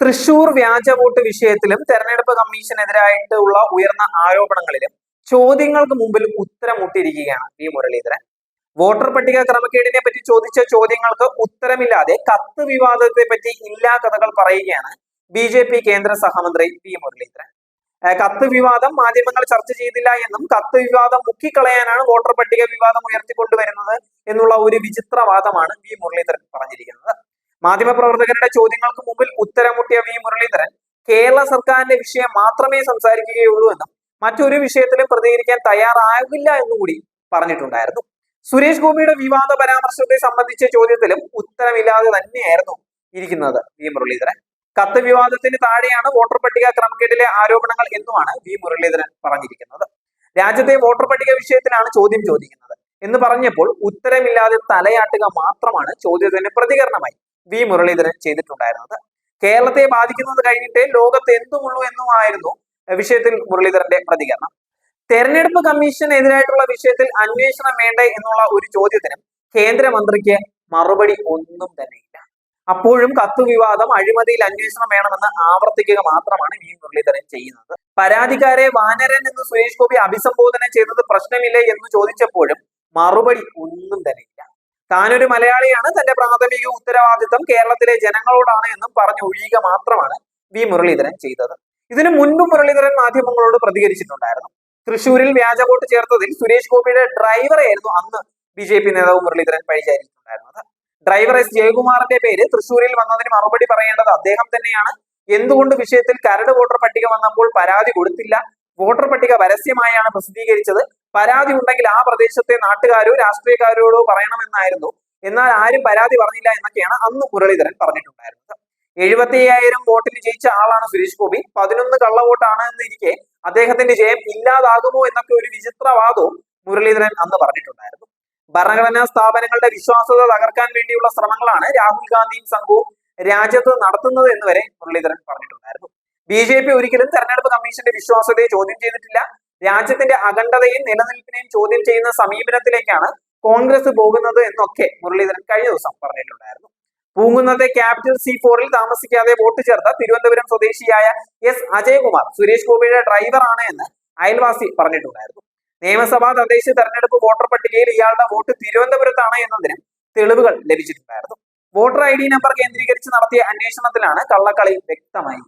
തൃശൂർ വ്യാജ വോട്ട് വിഷയത്തിലും തെരഞ്ഞെടുപ്പ് കമ്മീഷനെതിരായിട്ടുള്ള ഉയർന്ന ആരോപണങ്ങളിലും ചോദ്യങ്ങൾക്ക് മുമ്പിൽ ഉത്തരം മുട്ടിയിരിക്കുകയാണ് വി മുരളീധരൻ. വോട്ടർ പട്ടിക ക്രമക്കേടിനെ പറ്റി ചോദിച്ച ചോദ്യങ്ങൾക്ക് ഉത്തരമില്ലാതെ കത്ത് വിവാദത്തെ പറ്റി ഇല്ലാ കഥകൾ പറയുകയാണ് ബി ജെ പി കേന്ദ്ര സഹമന്ത്രി വി മുരളീധരൻ. കത്ത് വിവാദം മാധ്യമങ്ങൾ ചർച്ച ചെയ്തില്ല എന്നും കത്ത് വിവാദം മുക്കിക്കളയാനാണ് വോട്ടർ പട്ടിക വിവാദം ഉയർത്തിക്കൊണ്ടുവരുന്നത് എന്നുള്ള ഒരു വിചിത്രവാദമാണ് വി മുരളീധരൻ പറഞ്ഞിരിക്കുന്നത്. മാധ്യമപ്രവർത്തകരുടെ ചോദ്യങ്ങൾക്ക് മുമ്പിൽ ഉത്തരമുട്ടിയ വി മുരളീധരൻ കേരള സർക്കാരിന്റെ വിഷയം മാത്രമേ സംസാരിക്കുകയുള്ളൂ എന്നും മറ്റൊരു വിഷയത്തിലും പ്രതികരിക്കാൻ തയ്യാറാകില്ല എന്നുകൂടി പറഞ്ഞിട്ടുണ്ടായിരുന്നു. സുരേഷ് ഗോപിയുടെ വിവാദ പരാമർശത്തെ സംബന്ധിച്ച ചോദ്യത്തിലും ഉത്തരമില്ലാതെ തന്നെയായിരുന്നു ഇരിക്കുന്നത് വി മുരളീധരൻ. കത്ത് വിവാദത്തിന് താഴെയാണ് വോട്ടർ പട്ടിക ക്രമക്കേടിലെ ആരോപണങ്ങൾ എന്നുമാണ് വി മുരളീധരൻ പറഞ്ഞിരിക്കുന്നത്. രാജ്യത്തെ വോട്ടർ പട്ടിക വിഷയത്തിലാണ് ചോദ്യം ചോദിക്കുന്നത് എന്ന് പറഞ്ഞപ്പോൾ ഉത്തരമില്ലാതെ തലയാട്ടുക മാത്രമാണ് ചോദ്യത്തിന് പ്രതികരണമായി. വി മുരളീധരൻ ചെയ്തിട്ടുണ്ടായിരുന്നത്. കേരളത്തെ ബാധിക്കുന്നത് കഴിഞ്ഞിട്ടേ ലോകത്ത് എന്തുമുള്ളൂ എന്നുമായിരുന്നു വിഷയത്തിൽ മുരളീധരന്റെ പ്രതികരണം. തെരഞ്ഞെടുപ്പ് കമ്മീഷനെതിരായിട്ടുള്ള വിഷയത്തിൽ അന്വേഷണം വേണ്ടേ എന്നുള്ള ഒരു ചോദ്യത്തിനും കേന്ദ്രമന്ത്രിക്ക് മറുപടി ഒന്നും തന്നെയില്ല അപ്പോഴും കത്തു വിവാദം അഴിമതിയിൽ അന്വേഷണം വേണമെന്ന് ആവർത്തിക്കുക മാത്രമാണ് വി മുരളീധരൻ ചെയ്യുന്നത്. പരാതിക്കാരെ വാനരൻ എന്ന് സുരേഷ് ഗോപി അഭിസംബോധന ചെയ്തത് പ്രശ്നമില്ലേ എന്ന് ചോദിച്ചപ്പോഴും മറുപടി ഒന്നും തന്നെയില്ല താനൊരു മലയാളിയാണ് തന്റെ പ്രാഥമിക ഉത്തരവാദിത്തം കേരളത്തിലെ ജനങ്ങളോടാണ് എന്നും പറഞ്ഞു ഒഴിയുക മാത്രമാണ് വി മുരളീധരൻ ചെയ്തത്. ഇതിനു മുൻപ് മുരളീധരൻ മാധ്യമങ്ങളോട് പ്രതികരിച്ചിട്ടുണ്ടായിരുന്നു. തൃശൂരിൽ വ്യാജ വോട്ട് ചേർത്തതിൽ സുരേഷ് ഗോപിയുടെ ഡ്രൈവറായിരുന്നു അന്ന് ബി ജെ പി നേതാവ് മുരളീധരൻ പഴിചാരിയിട്ടുണ്ടായിരുന്നത് ഡ്രൈവർ എസ് ജയകുമാറിന്റെ പേര് തൃശൂരിൽ വന്നതിന് മറുപടി പറയേണ്ടത് അദ്ദേഹം തന്നെയാണ്. എന്തുകൊണ്ട് വിഷയത്തിൽ കരട് വോട്ടർ പട്ടിക വന്നപ്പോൾ പരാതി കൊടുത്തില്ല? വോട്ടർ പട്ടിക പരസ്യമായാണ് പ്രസിദ്ധീകരിച്ചത്. പരാതി ഉണ്ടെങ്കിൽ ആ പ്രദേശത്തെ നാട്ടുകാരോ രാഷ്ട്രീയക്കാരോടോ പറയണമെന്നായിരുന്നു. എന്നാൽ ആരും പരാതി പറഞ്ഞില്ല എന്നൊക്കെയാണ് അന്ന് മുരളീധരൻ പറഞ്ഞിട്ടുണ്ടായിരുന്നത്. എഴുപത്തി അയ്യായിരം വോട്ടിൽ ജയിച്ച ആളാണ് സുരേഷ് ഗോപി. പതിനൊന്ന് കള്ളവോട്ടാണ് എന്നിരിക്കെ അദ്ദേഹത്തിന്റെ ജയം ഇല്ലാതാകുമോ എന്നൊക്കെ ഒരു വിചിത്രവാദവും മുരളീധരൻ അന്ന് പറഞ്ഞിട്ടുണ്ടായിരുന്നു. ഭരണഘടനാ സ്ഥാപനങ്ങളുടെ വിശ്വാസത തകർക്കാൻ വേണ്ടിയുള്ള ശ്രമങ്ങളാണ് രാഹുൽ ഗാന്ധിയും സംഘവും രാജ്യത്ത് നടത്തുന്നത് എന്ന് വരെ മുരളീധരൻ പറഞ്ഞിട്ടുണ്ടായിരുന്നു. ബി ഒരിക്കലും തെരഞ്ഞെടുപ്പ് കമ്മീഷന്റെ വിശ്വാസ്യതയെ ചോദ്യം ചെയ്തിട്ടില്ല. രാജ്യത്തിന്റെ അഖണ്ഡതയും നിലനിൽപ്പിനെയും ചോദ്യം ചെയ്യുന്ന സമീപനത്തിലേക്കാണ് കോൺഗ്രസ് പോകുന്നത് എന്നൊക്കെ മുരളീധരൻ കഴിഞ്ഞ ദിവസം പറഞ്ഞിട്ടുണ്ടായിരുന്നു. പൂങ്കുന്നത്തെ ക്യാപിറ്റൽ സി ഫോറിൽ താമസിക്കാതെ വോട്ട് ചേർത്ത തിരുവനന്തപുരം സ്വദേശിയായ എസ് അജയകുമാർ സുരേഷ് ഗോപിയുടെ ഡ്രൈവറാണ് എന്ന് അയൽവാസി പറഞ്ഞിട്ടുണ്ടായിരുന്നു. നിയമസഭാ തദ്ദേശ തെരഞ്ഞെടുപ്പ് വോട്ടർ പട്ടികയിൽ ഇയാളുടെ വോട്ട് തിരുവനന്തപുരത്താണ് എന്നതിന് തെളിവുകൾ ലഭിച്ചിട്ടുണ്ടായിരുന്നു. വോട്ടർ ഐ ഡി നമ്പർ കേന്ദ്രീകരിച്ച് നടത്തിയ അന്വേഷണത്തിലാണ് കള്ളക്കളി വ്യക്തമായി